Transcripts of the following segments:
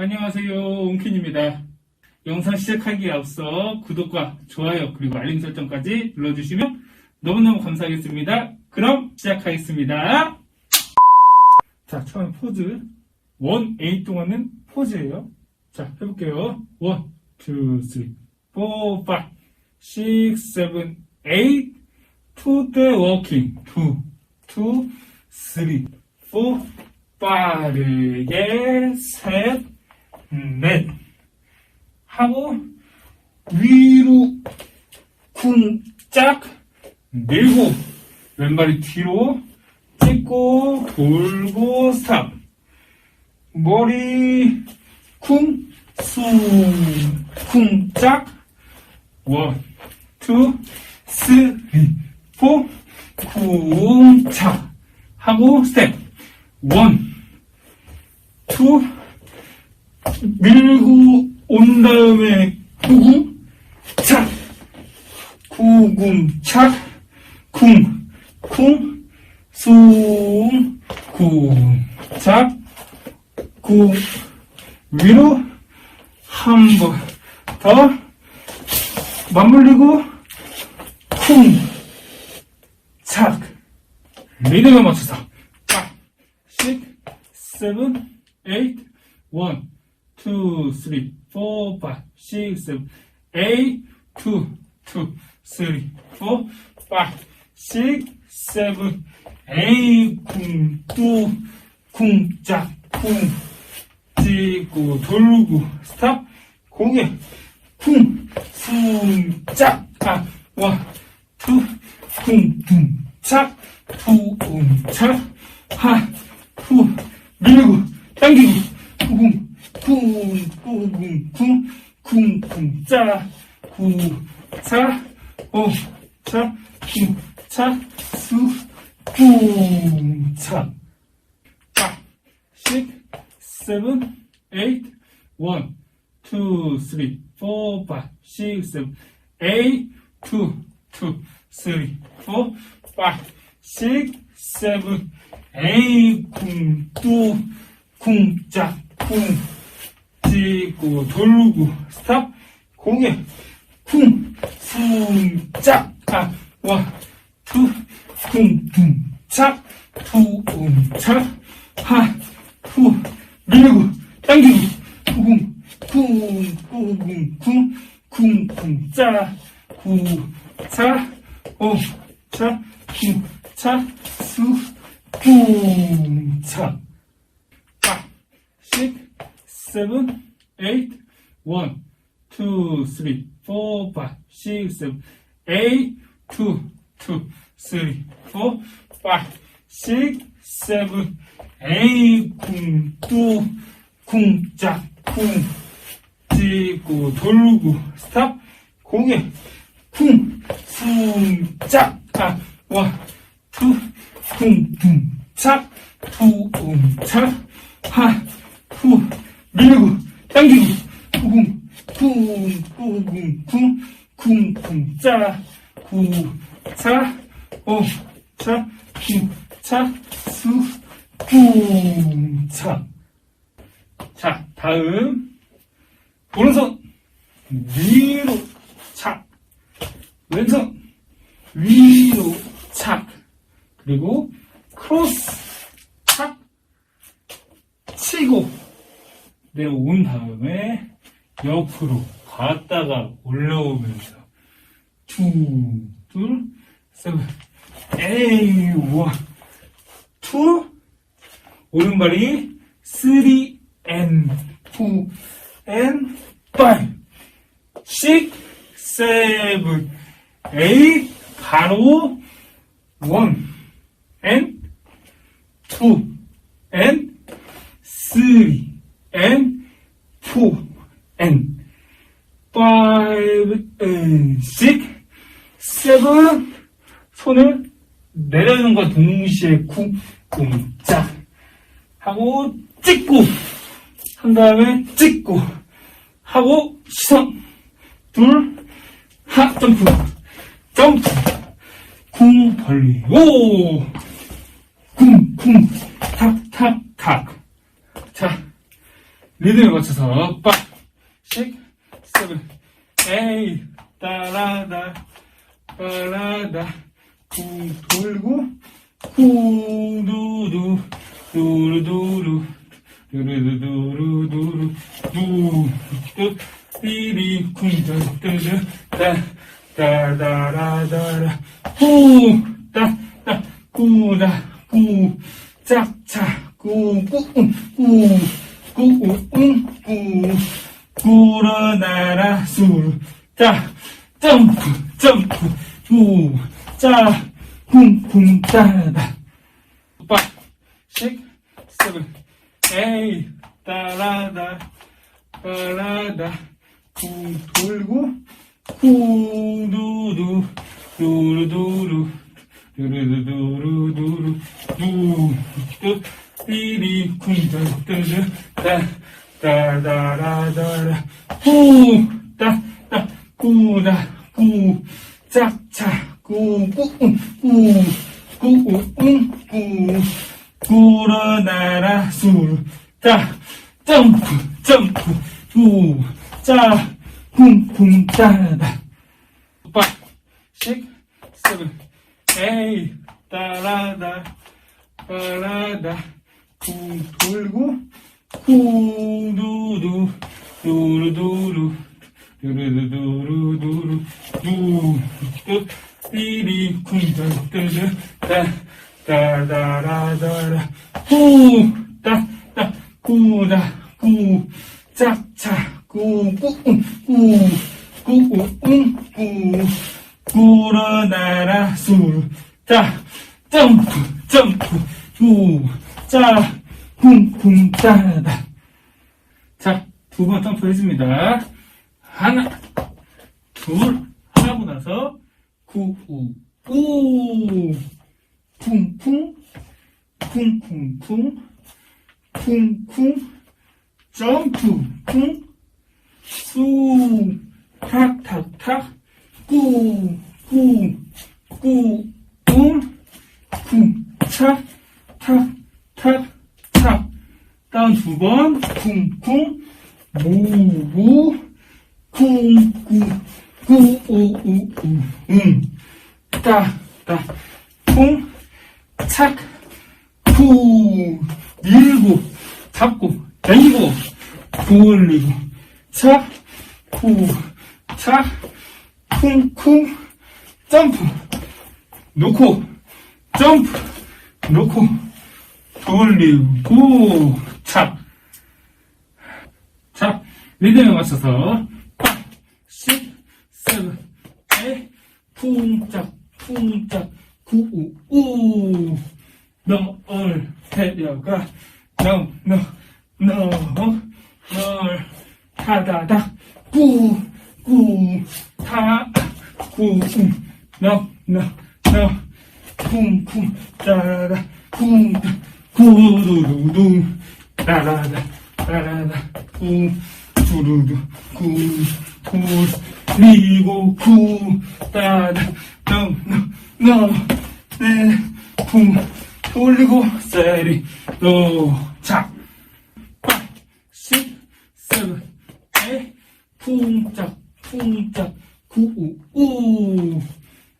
안녕하세요. 옹킨입니다. 영상 시작하기에 앞서 구독과 좋아요 그리고 알림 설정까지 눌러주시면 너무너무 감사하겠습니다. 그럼 시작하겠습니다. 자, 처음 포즈. 원, 에잇 동안은 포즈예요. 자, 해볼게요. 원, 투, 쓰리, 포, 파, 식, 세븐, 에잇, 투때 워킹. 투, 투, 쓰리, 포, 빠르게 셋, 넷. 하고 위로 쿵짝 밀고 왼발이 뒤로 찍고 돌고 스탑 머리 쿵숭 쿵짝 원, 투, 쓰리, 포 쿵착 하고 스텝 원, 투 밀고 온 다음에 구궁 착. 구궁 착. 쿵, 쿵, 숭, 쿵, 착, 쿵, 위로 한 번 더 맞물리고 쿵, 착, 리듬에 맞춰서. 딱, 식, 세븐, 에잇, 원, two, three, four, five, six, seven, eight, two, two, three, four, five, six, seven, eight, 쿵, 뚜, 쿵 짝, 쿵, 찍고, 돌고, 스탑, 고개, 쿵, 숭, 짝, 아, 원, 투, 쿵, 둥, 착, 투, 웅, 착, 하, 후, 밀고, 당기고, 쿵, 쿵, 쿵, 쿵, 쿵, 쿵, 짜, 구, 차, 오, 차, 쿵, 차, 수, 쿵, 차. 딱, 식, 세븐, 에잇, 원, 투, 쓰리, 포, 파, 식, 세븐, 에잇, 투, 투, 쓰리, 포, 파, 식, 세븐, 에잇, 쿵, 뚜, 쿵, 짝, 쿵, 찍고 돌고 스탑 고개 쿵숭짝 아, 와투쿵둥착 투웅착 하후 밀고 당기고 쿵 쿵쿵쿵쿵 쿵쿵짜 구차 오차 쿵차 수쿵차 식 seven, eight, one, two, three, four, five, six, seven, eight, two, two, three, four, five, six, seven, eight, 쿵, 뚜, 쿵짝, 쿵, 찍고, 돌고, 스탑, 고개, 쿵, 숭, 짝, 아, 원, 투, 쿵, 둥, 착, 투, 웅, 착, 하, 후, 밀고 쿵, 쿵, 쿵, 쿵, 쿵, 쿵, 짜, 구, 차, 오, 차, 쿵, 차, 수, 쿵, 차. 자, 다음. 오른손 위로 착, 왼손 위로 착, 그리고 크로스 착, 치고 내려온 다음에 옆으로 갔다가 올라오면서 투, 둘, 세븐, 에이, 원, 투, 오른발이 쓰리, 앤, 투, 앤, 파이브, 식, 세븐, 에이, 바로 원, 앤, 투, 앤, 쓰리, and four and five and six, seven 손을 것 동시에 쿵 쿵 짝 하고 찍고 한 다음에 찍고 하고 시선. 둘 하 점프. 점프. 쿵 벌리고 쿵쿵. 탁 탁 탁. 자 리듬에 맞춰서 빡, 식, 세븐, 에이, 따라다, 따라다, 쿵 돌고, 쿵 두두, 두루두루, 두루두루두루, 두, 두, 띠리, 쿵, 두, 두, 두, 따, 따다라다라, 후, 따, 따, 꾸다, 꾸, 짝차, 꾸, 꾸, 응, 꾸, 꾸, 응, 꾸, 구러나라, 술, 짜, 점프, 점프, 구, 짜, 쿵 쿵 따다. 빡, 식, 세븐, 에이, 따라다, 따라다, 쿵 돌고, 쿵 두두, 두루두루, 두루두루두루, 두, 두, 띠리, 쿵, 두, 두, 두, 따, 따다라다라, 후, 따, 따, 꾸다, 꾸, 짝차, 꾸, 꾸, 응, 꾸, 꾸, 응, 꾸, 구러나라, 술, 짜, 점프, 점프, 구, 짜, 쿵쿵 따다. 빡, 식, 세븐, 에이, 따라다, 따라다, 쿵 돌고, 쿵 두두, 두루두루, 두루두루두루, 두, 두, 띠리, 쿵, 두, 두, 두, 따, 따다라다라, 후, 따, 따, 꾸다, 꾸, 짝차, 꾸, 꾸, 응, 꾸, 꾸, 응, 꾸, 구러나라, 술, 짜, 점프, 점프, 구, 짜, 쿵쿵 따다. 자, 두 번 점프 해줍니다. 하나, 둘, 하고 나서, 구, 우, 우, 쿵쿵, 쿵쿵쿵, 쿵쿵, 점프, 쿵, 수, 탁, 탁, 탁, 꾸, 꾸, 꾸, 웅, 쿵, 착, 탁, 탁, 착. 다운 두 번, 쿵쿵, 무, 무, 쿵, 꾸, 꾸, 우, 우, 우, 응. 따, 따, 쿵, 착, 쿵, 밀고, 잡고, 당기고, 돌리고, 착, 쿵, 착, 쿵쿵, 점프, 놓고, 점프, 놓고, 돌리고, 착. 자, 리듬에 맞춰서, 에이, 쿵짝, 쿵짝, 구우, 우, 너를 데려가, 너, 너, 너, 널, 타다다, 꾸, 꾸, 타, 꾸, 너, 너, 너, 쿵 쿵, 따라라, 쿵, 구두두두, 따라라, 따라라, 쿵, 두루두, 구, 구, 너, 너, 네, 쿵, 돌리고, 세리, 도착. 빡, 십, 세븐, 에이, 쿵짝, 쿵짝, 구우, 우,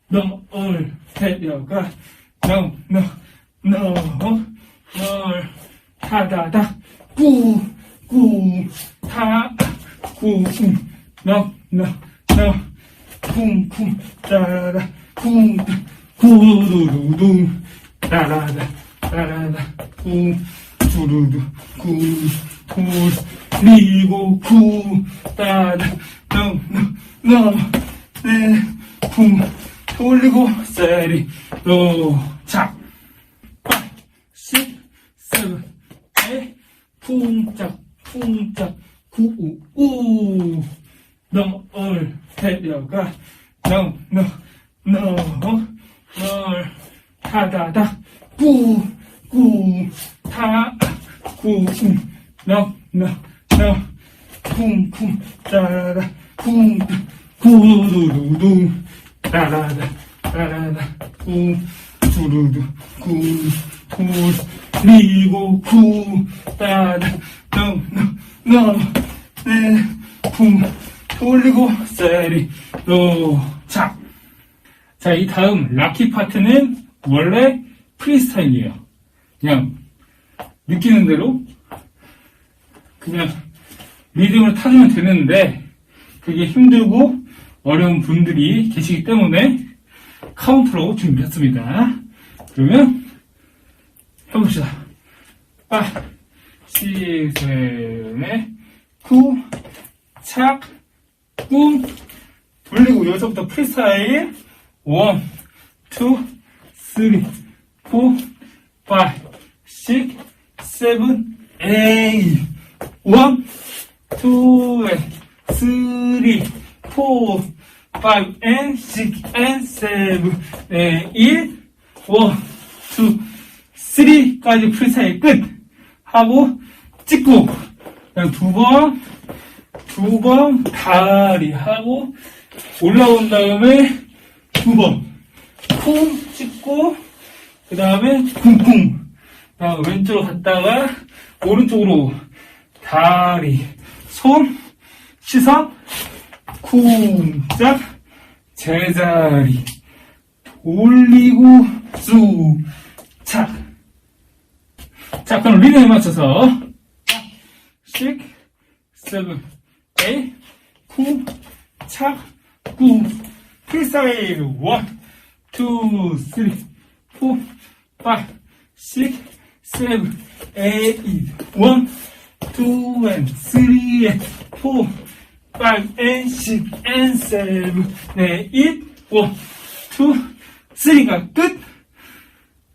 너를 데려가, 너, 너, 너, 널, 타다다, 꾸, 꾸, 타, 꾸, 너, 너, 너, 쿵쿵, 따라, 쿵, 구두두두, 따라다, 따라다, 쿵, 두루두, 구, 구, 리고, 구, 따다, 너, 너, 너, 네, 쿵, 돌리고, 세리, 도착. 빡, 십, 세븐, 에이, 쿵짝, 쿵짝, 구우, 우, 너를 데려가, 너, 너, 너, 널, 타다다, 꾸, 꾸, 타, 꾸, 너, 너, 너, 쿵쿵, 따라, 쿵, 구두두두, 따라다, 따라다, 쿵, 두루두, 구, 구, 리고, 구, 따다, 너, 너, 너, 네, 쿵, 돌리고, 세리, 도착. 자, 이 다음, 락키 파트는 원래 프리스타일이에요. 그냥, 느끼는 대로, 그냥, 리듬을 타주면 되는데, 그게 힘들고, 어려운 분들이 계시기 때문에, 카운트로 준비했습니다. 그러면, 해봅시다. 빠, 시, 세, 넷, 구, 착, 꿍, 돌리고 여기서부터 프리스타일, 원, 투, 쓰리, 포, 파이, 식, 세븐, 에잇, 원, 투, 앤, 쓰리, 포, 파이브, 앤, 식, 앤, 세븐, 에잇, 원, 투, 쓰리까지 프리스타일 끝! 하고, 찍고, 두 번, 두 번, 다리 하고, 올라온 다음에, 두번 쿵 찍고 그 다음에 쿵쿵. 다음 왼쪽으로 갔다가 오른쪽으로 다리 손 시선 쿵짝 제자리. 올리고 쑥착 자 그럼 리듬에 맞춰서. 6 7 8 쿵, 착 쿵. 필사웨이 원, 투, 쓰리, 포, 파, 식, 세븐, 에잇, 원, 투, 앤, 쓰리, 앤, 포, 파, 앤, 식, 앤, 세븐, 에잇, 원, 투, 쓰리가 끝.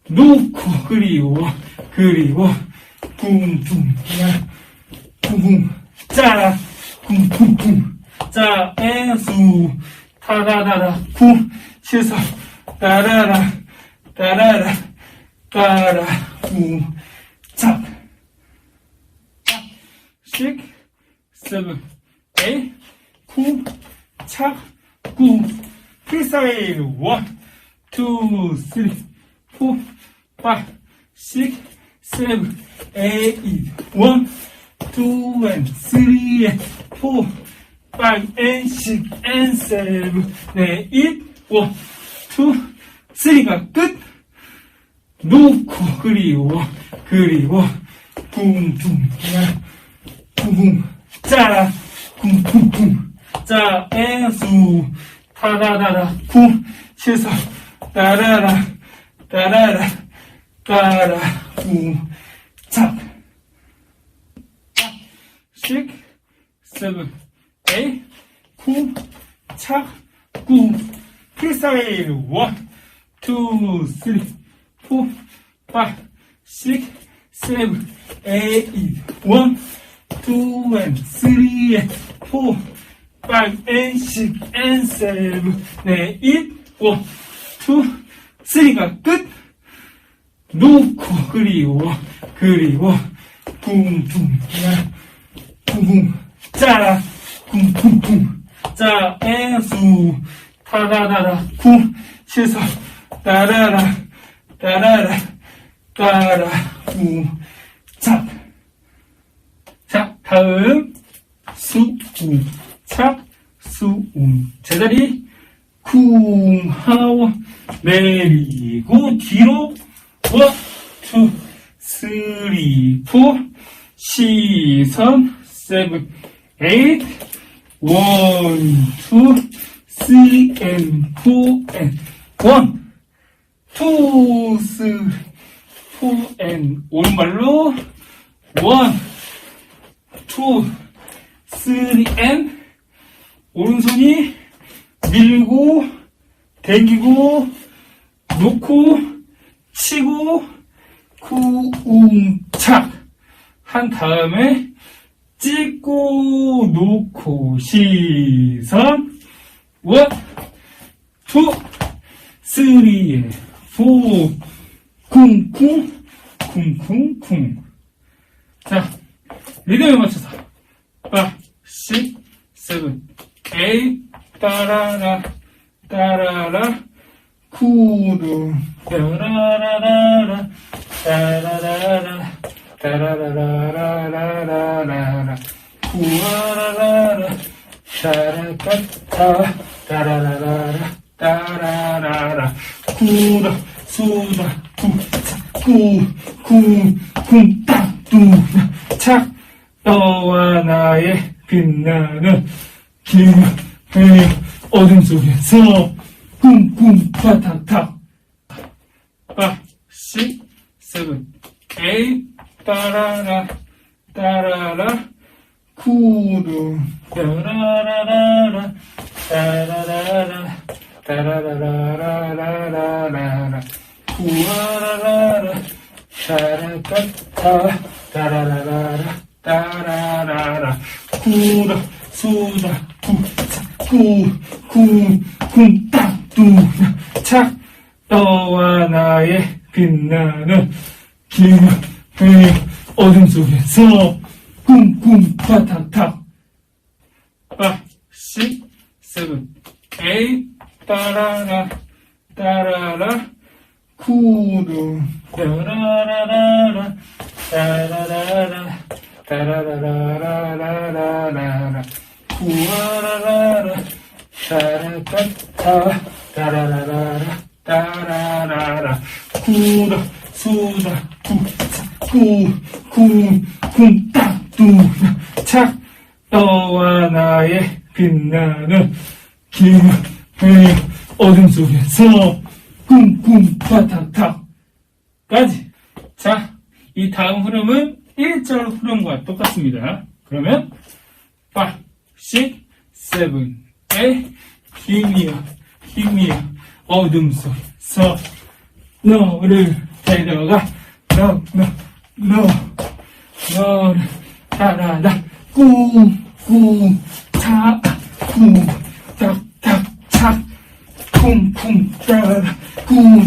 놓고 그리워 그리워. 쿵쿵 쿵쿵. 짜라 쿵쿵쿵. 짜 앤수. 다다다다 궁 시소 따라라 따라라 따라 궁잡 six seven eight 구 착, 구 필사웨이 one two three four five six seven eight one two and three and four 빵, and 6 and 7 네, 1, 1, 2, 3가 끝. 놓고 그리워 그리워. 붕붕 붕붕. 짜라 붕붕붕. 짜 앤수. 타라라라 쿵 실수 따라라 따라라 따라 쿵찹 6 7 에이, 쿵, 착, 쿵, 프리스타일, 원, 투, 쓰리, 포, 파이, 식, 세븐, 에잇, 원, 투, 앤, 쓰리, 앤, 포, 파이, 앤, 식, 앤, 세븐, 에잇, 원, 투, 쓰리가 끝! 놓고, 그리고, 쿵쿵, 야, 쿵쿵, 짜라, 쿵쿵쿵, 짜, 앤수, 타다다다, 쿵, 시서, 따라라, 따라라, 따라, 쿵, 착. 자, 다음, 수웅, 착, 수웅. 제자리, 쿵, 하고, 내리고, 뒤로, 원, 투, 쓰리, 포, 시선, 세븐, 에잇, 원, 투, 쓰리, 앤, 포, 앤, 원, 투, 쓰리, 포, 앤, 오른발로, 원, 투, 쓰리, 앤, 오른손이 밀고, 당기고, 놓고, 치고, 쿠 웅 착. 한 다음에 찍고 놓고 시선. 원, 투, 쓰리, 포, 쿵쿵, 쿵쿵쿵. 자, 리듬에 맞춰서. 파, 시, 세븐, 에이, 따라라, 따라라, 쿠루, 따라라라라, 따라라라, 따라라라라라라라 우와라라라. 구다 수다 구차 구구궁따뚜차. 너와 나의 빛나는 기분 어둠 속에서 쿵쿵 타타타. 빠, 시, 세븐, 에이, 따라라, 따라라, 구두, 따라라라라, 따라라라, 따라라라라라라라, 구와라라라, 따라따따, 따라라라라, 따라라라, 구다, 수다, 구차, 구, 구, 쿵따, 뚜나, 차, 너와 나의 빛나는 기분 어둠 속에서 쿵쿵 타타타. 빠, 시, 세븐, 에이, 따라라, 따라라, 구두, 따라라라라, 따라라라, 따라라라라라라라, 구와라라라, 따라따따, 따라라라라, 따라라라, 구다, 수다, 구차, 구, 구, 쿵따, 뚜나, 차, 너와 나의 빛나는 기분 어둠 속에 서 쿵쿵 타타타. 까지. 자, 이 다음 흐름은 1절 흐름과 똑같습니다. 그러면 5, 6, 7, 8, 힘이여, 힘이여, 어둠 속에서 너를 데려가, 너, 너, 너, 너를 따라다, 꿍, 꿍, 차, 쿵, 탁, 탁, 착, 쿵쿵, 따라라, 쿵,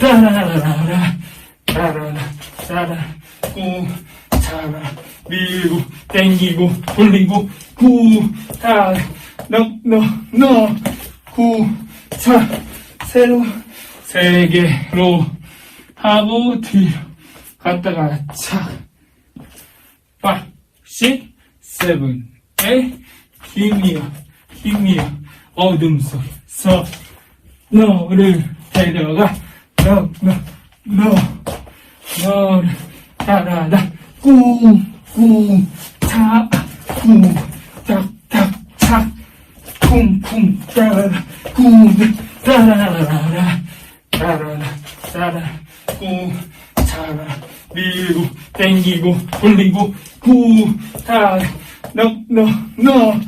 따라라라라, 따라라, 따라, 쿵, 차라, 밀고, 땡기고, 돌리고, 구, 타, 너, 너, 너, 구, 차, 새로, 세계로 하고 뒤로 갔다가 착, 빠, 식, 세븐, 에이, 힘이여, 힘이여, 어둠 속에서 너를 데려가, 너, 너, 너, 너를 따라다, 꿍, 꿍, 차, 쿵, 탁, 탁, 착, 쿵 쿵, 따라라, 쿵, 따라라라라, 따라라, 따라, 쿵, 차라, 밀고, 땡기고, 돌리고, 구, 타, 너, 너, 너,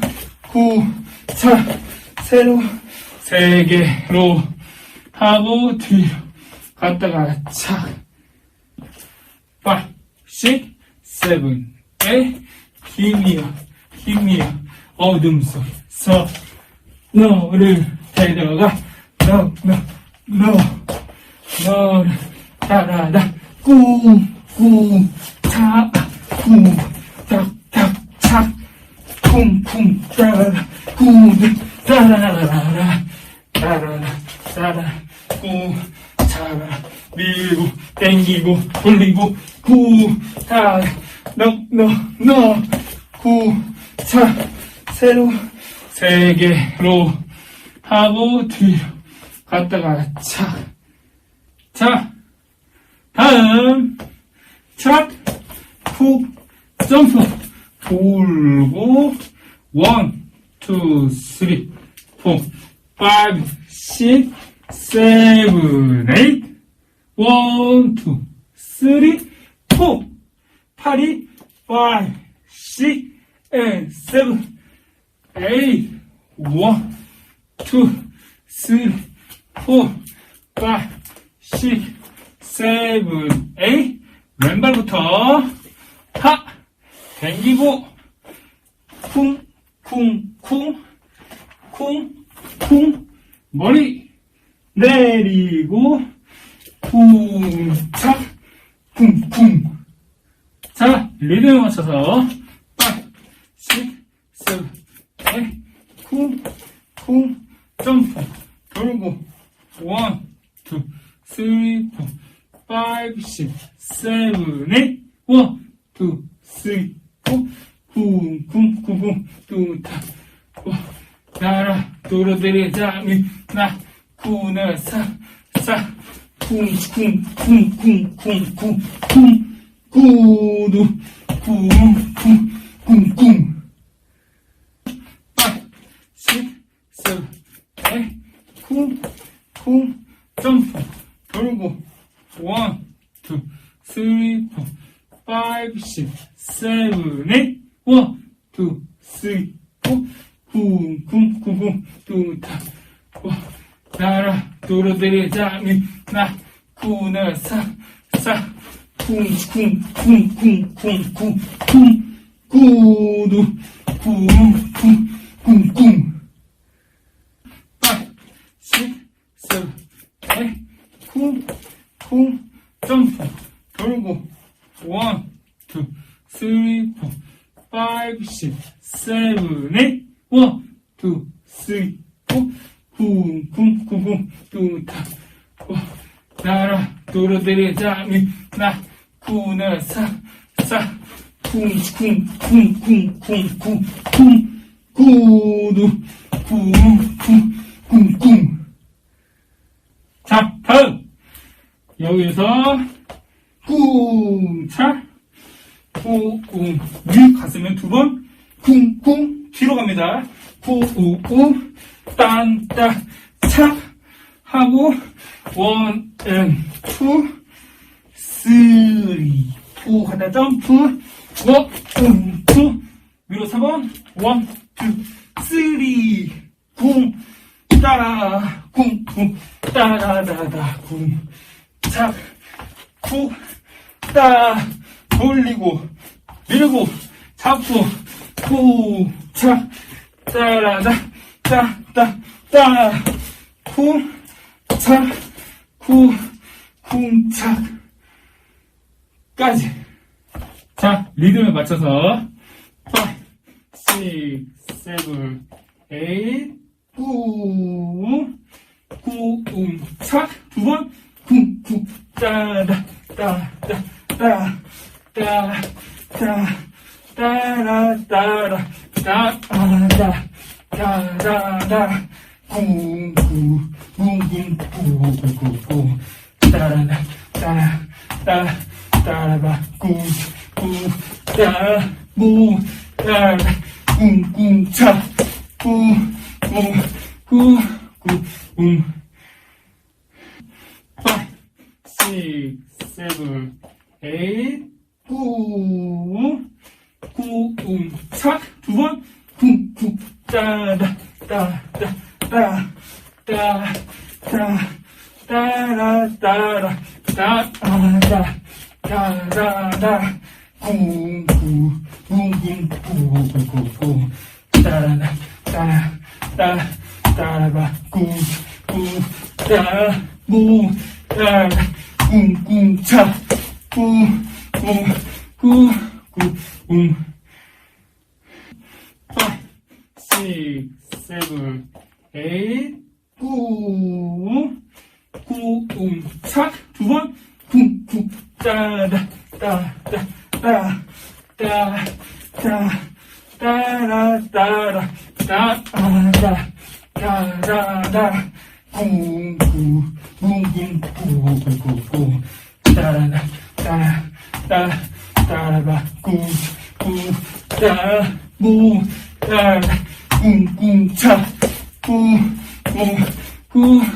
구, 차, 새로, 세계로 하고 뒤로 갔다가 착, 빠, 식, 세븐, 에이, 힘이여, 힘이여, 어둠 속에서 너를 데려가, 너, 너, 너, 너를 따라다, 꿍, 꿍, 차, 쿵, 탁, 탁, 착, 쿵쿵, 따라라, 쿵, 따라라라라, 따라라, 따라, 쿵, 차라, 밀고, 땡기고, 돌리고, 구, 타, 너, 너, 너, 구, 차, 새로, 세계로 하고 뒤로 갔다가 착. 자, 다음, 착, 훅, 점프, 돌고, 원, 투, 쓰리, 포, 파이브, 식, 세븐, 에잇, 원, 투, 쓰리, 포, 팔이, 파이브, 식, 앤, 세븐, 에잇, 원, 투, 쓰리, 포, 파이브, 식, 세븐, 에잇, 왼발부터, 하, 당기고, 쿵, 쿵, 쿵, 쿵, 쿵 머리 내리고 쿵짝 쿵쿵. 자 리듬에 맞춰서 5, 6, 7, 8 쿵, 쿵, 점프. 돌고. 원투 1, 2, 3, 4, 5, 6, 7, 8 들이 장이, 나, 구나, 사, 사. 쿵, 쿵, 쿵, 쿵, 쿵, 쿵, 쿵. 구두, 쿵, 쿵, 쿵, 쿵. 아, 십, 십, 에, 쿵, 쿵, 점프. 돌고, 원, 투, 쓰리, 포, 파이브, 십, 세븐, 에잇, 원, 투, 쓰리, 포, 쿵, 쿵, 쿵, 쿵, 와, 나라, 도로들이 장이, 나, 구나, 사, 사. 쿵, 쿵, 쿵, 쿵, 쿵, 쿵, 쿵. 구두, 쿵, 쿵, 쿵, 쿵. 아, 십, 십, 에, 쿵, 쿵, 점프, 돌고, 원, 투, 쓰리, 포, 파이브, 십, 세븐, 에잇, 원, 투, 쓰리, 포, 쿵, 쿵, 쿵, 쿵, 뚜타. 와, 나라, 도로들이 장이, 나, 구나, 사, 사, 쿵, 쿵, 쿵, 쿵, 쿵, 쿵, 쿵, 구두, 쿵, 쿵, 쿵, 쿵. 자, 다음. 여기서, 쿵, 차, 쿵, 쿵. 위 가슴은 두 번, 쿵, 쿵. 뒤로 갑니다. 쿵, 우, 우, 딴, 따, 차. 하고, 원, 앤, 투, 쓰리, 포 하다 점프, 원, 음, 투, 위로 4번, 원, 투, 쓰리, 쿵, 따라, 쿵, 쿵, 따라다다, 쿵, 따, 돌리고, 밀고, 잡고, 쿵, 착, 따라다, 따, 따, 따, 쿵, 착, 쿵, 쿵, 착, 까지. 자, 리듬에 맞춰서 5, 6, 7, 8, 9, 9, 음, 착, 두 번, 쿵, 쿵, 따다, 따, 따, 따, 따, 따, 따라, 따라, 따라라따라라 쿵쿵 쿵쿵 쿵쿵쿵 따라라 따라 따라 따라라 쿵쿵 따라 무 따라 쿵쿵 차 쿵쿵쿵쿵쿵 5 6 7 8 9 구음사 두번 쿵쿵 따다 따다 따 따 따 따라 따라 따다 따라라 쿵쿵 쿵쿵 쿵쿵쿵 따라라 따라 따 따라라 쿵쿵 따무 따라 쿵쿵차 쿵쿵쿵쿵 쿵. five, six, seven, eight, 구, 구, 음, 착, 두 번, 쿵, 쿵, 따다, 따, 따, 따, 따, 따, 따라, 따라, 따, 아, 따, 따, 따, 따, 쿵, 쿵, 쿵, 쿵, 쿵, 쿵, 쿵, 쿵, 따라, 따라, 따라, 따라봐, 쿵, 꾸따 모따 꿍꿍차 꾸꾸꾸꿍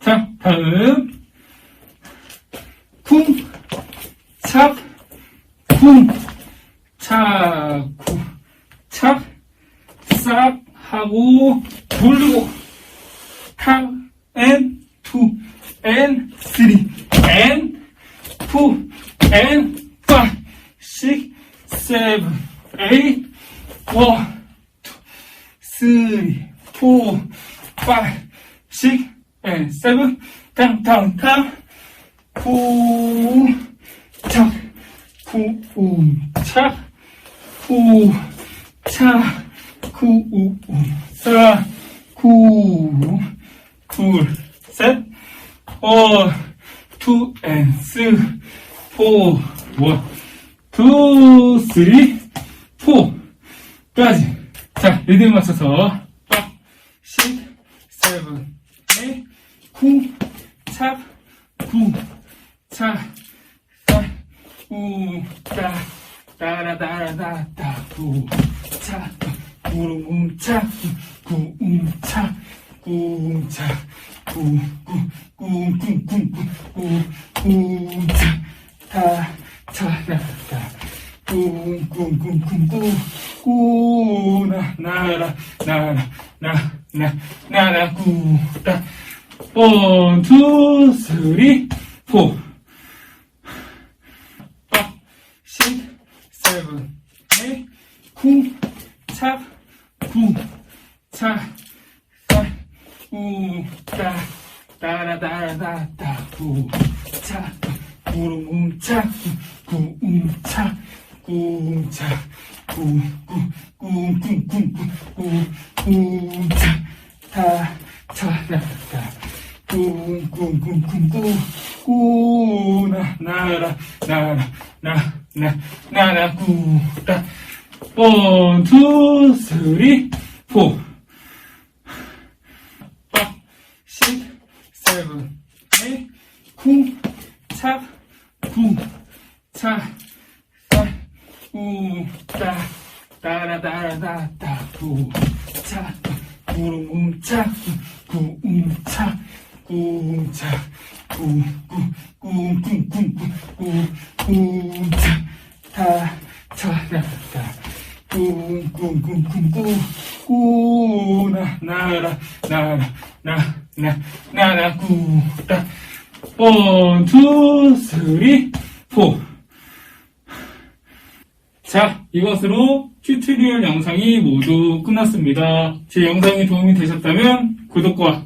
자 다음 쿵찹 쿵차쿵찹 싹 하고 돌리고 푸, 착, 구, 우, 우, 사, 구, 둘, 셋, 어, 투, 앤, 쓰, 포, 원, 투, 쓰리, 포까지. 자, 리듬 맞춰서 빡, 식, 세븐, 에잇, 쿵, 착, 쿵, 착, 살, 우, 따라다라다다 구차 구름차 구음차 구음차 구구구구구구구차 타차라다 꿈꿈꿈꿈꾸 꾸나 나라 나라 나나 나라 구다 원투 쓰리 포 쿵, 차, 쿵, 차, 우따 따라다라다따 후차 구름차 구음차 구음차 구구구구구구구차 타차라다 구, 구, 구, 구, 구, 구, 나, 나라 나라 나나 나나 구다 원, 투, 쓰리, 포. 빡, 식, 세븐, 에잇, 쿵, 착, 쿵, 착, 살, 우, 따, 따라따라따따, 구, 착, 구름, 착, 구음, 착, 구음, 착, 구, 구, 구, 구, 구, 구, 구, 구, 착, 타, 차, 나, 타, 자, 이것으로 튜토리얼 영상이 모두 끝났습니다. 제 영상이 도움이 되셨다면 구독과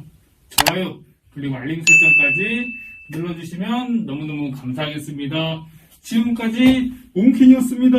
좋아요, 그리고 알림 설정까지 눌러주시면 너무너무 감사하겠습니다. 지금까지 옹킨이었습니다.